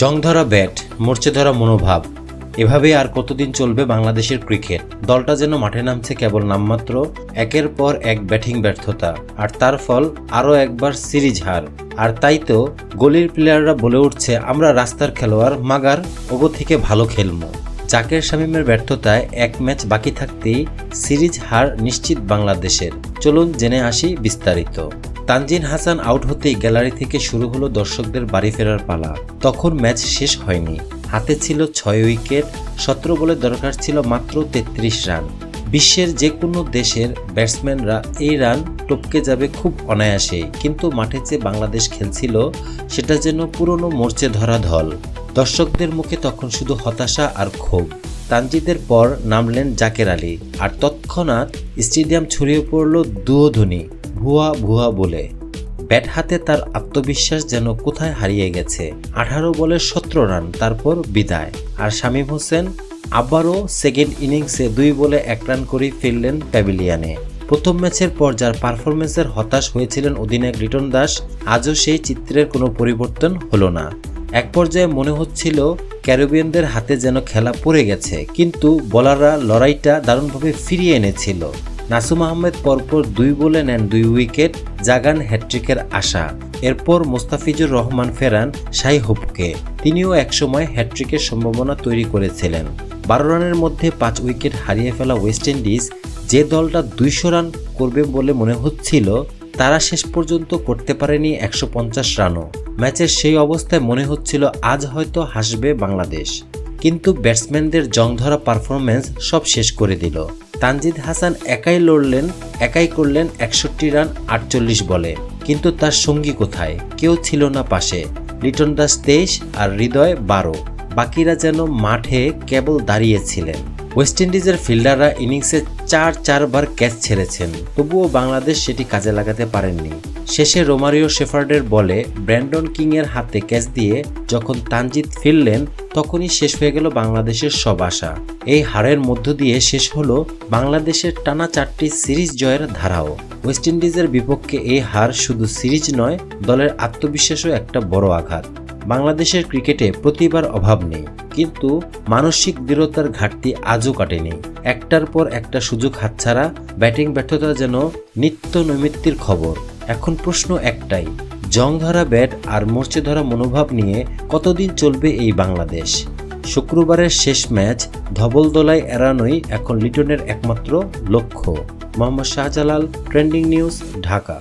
জংধরা bat মরচে ধরা মনোভাব এভাবে আর কতদিন চলবে বাংলাদেশের ক্রিকেট? দলটা যেন মাঠে নামছে কেবল নামমাত্র একের পর এক ব্যাটিং ব্যর্থতা, আর তার ফল আরও একবার সিরিজ হার। আর তাই তো গলির প্লেয়াররা বলে উঠছে, আমরা রাস্তার খেলোয়াড়, মাগার, ওগো থেকে ভালো খেলব জাকের শামীমের ব্যর্থতায় এক ম্যাচ বাকি থাকতেই সিরিজ হার নিশ্চিত বাংলাদেশের। চলুন জেনে আসি বিস্তারিত। তানজিন হাসান আউট হতেই গ্যালারি থেকে শুরু হলো দর্শকদের বাড়ি ফেরার পালা। তখন ম্যাচ শেষ হয়নি। হাতে ছিল ছয় উইকেট, সতেরো বলে দরকার ছিল মাত্র তেত্রিশ রান। বিশ্বের যে কোনো দেশের ব্যাটসম্যানরা এই রান টপকে যাবে খুব অনায়াসেই কিন্তু মাঠে যে বাংলাদেশ খেলছিল, সেটা যেন পুরনো মরচে ধরা ধল। দর্শকদের মুখে তখন শুধু হতাশা আর ক্ষোভ। তানজিদের পর নামলেন জাকের আলী, আর তৎক্ষণাৎ স্টেডিয়াম ছড়িয়ে পড়ল দুয়োধ্বনি ভুয়া ভুয়া বলে। ব্যাট হাতে তার আত্মবিশ্বাস যেন কোথায় হারিয়ে গেছে। আঠারো বলে সতেরো রান, তারপর বিদায়। আর শামীম হোসেন আবারও সেকেন্ড ইনিংসে দুই বলে এক রান করেই ফিরলেন প্যাভিলিয়ানে প্রথম ম্যাচের পর যার পারফরমেন্সের হতাশ হয়েছিলেন অধিনায়ক লিটন দাস, আজও সেই চিত্রের কোনো পরিবর্তন হলো না। এক পর্যায়ে মনে হচ্ছিল ক্যারিবিয়ানদের হাতে যেন খেলা পড়ে গেছে, কিন্তু বলাররা লড়াইটা দারুণভাবে ফিরিয়ে এনেছিল। নাসুম আহমেদ পরপর দুই বলে নেন দুই উইকেট, জাগান হ্যাট্রিকের আশা। এরপর মোস্তাফিজুর রহমান ফেরান শাই হোপকে তিনিও একসময় হ্যাট্রিকের সম্ভাবনা তৈরি করেছিলেন। বারো রানের মধ্যে পাঁচ উইকেট হারিয়ে ফেলা ওয়েস্ট ইন্ডিজ যে দলটা দুইশো রান করবে বলে মনে হচ্ছিল, তারা শেষ পর্যন্ত করতে পারেনি একশো পঞ্চাশ রানও। ম্যাচের সেই অবস্থায় মনে হচ্ছিল আজ হয়তো হাসবে বাংলাদেশ। কিন্তু ব্যাটসম্যানদের জংধরা পারফরমেন্স সব শেষ করে দিল। তানজিদ হাসান একাই লড়লেন, একাই করলেন একষট্টি রান, আটচল্লিশ বলে। কিন্তু তার সঙ্গী কোথায়? কেউ ছিল না পাশে। লিটন দাস তেইশ আর হৃদয় বারো। বাকিরা যেন মাঠে কেবল দাঁড়িয়েছিলেন। ওয়েস্ট ইন্ডিজের ফিল্ডাররা ইনিংসে চার চারবার ক্যাচ ছেড়েছেন। তবুও বাংলাদেশ সেটি কাজে লাগাতে পারেননি। শেষে রোমারিও শেফার্ডের বলে ব্র্যান্ডন কিংয়ের হাতে ক্যাচ দিয়ে যখন তানজিদ ফিরলেন, তখনই শেষ হয়ে গেল বাংলাদেশের সব আশা। এই হারের মধ্য দিয়ে শেষ হলো বাংলাদেশের টানা চারটি সিরিজ জয়ের ধারাও। ওয়েস্ট ইন্ডিজের বিপক্ষে এই হার শুধু সিরিজ নয়, দলের আত্মবিশ্বাসও একটা বড় আঘাত। বাংলাদেশের ক্রিকেটে প্রতিবার অভাব নেই। কিন্তু মানসিক দৃঢ়তার ঘাটতি আজও কাটেনি। একটার পর একটা সুযোগ হাতছাড়া, ব্যাটিং ব্যর্থতা যেন নিত্য নৈমিত্তির খবর। এখন প্রশ্ন একটাই, জং ধরা ব্যাট আর মরচে ধরা মনোভাব নিয়ে কতদিন চলবে এই বাংলাদেশ? শুক্রবারের শেষ ম্যাচ ধবলদোলায় এড়ানোই এখন লিটনের একমাত্র লক্ষ্য। Mohammad Shahjalal, trending news, Dhaka.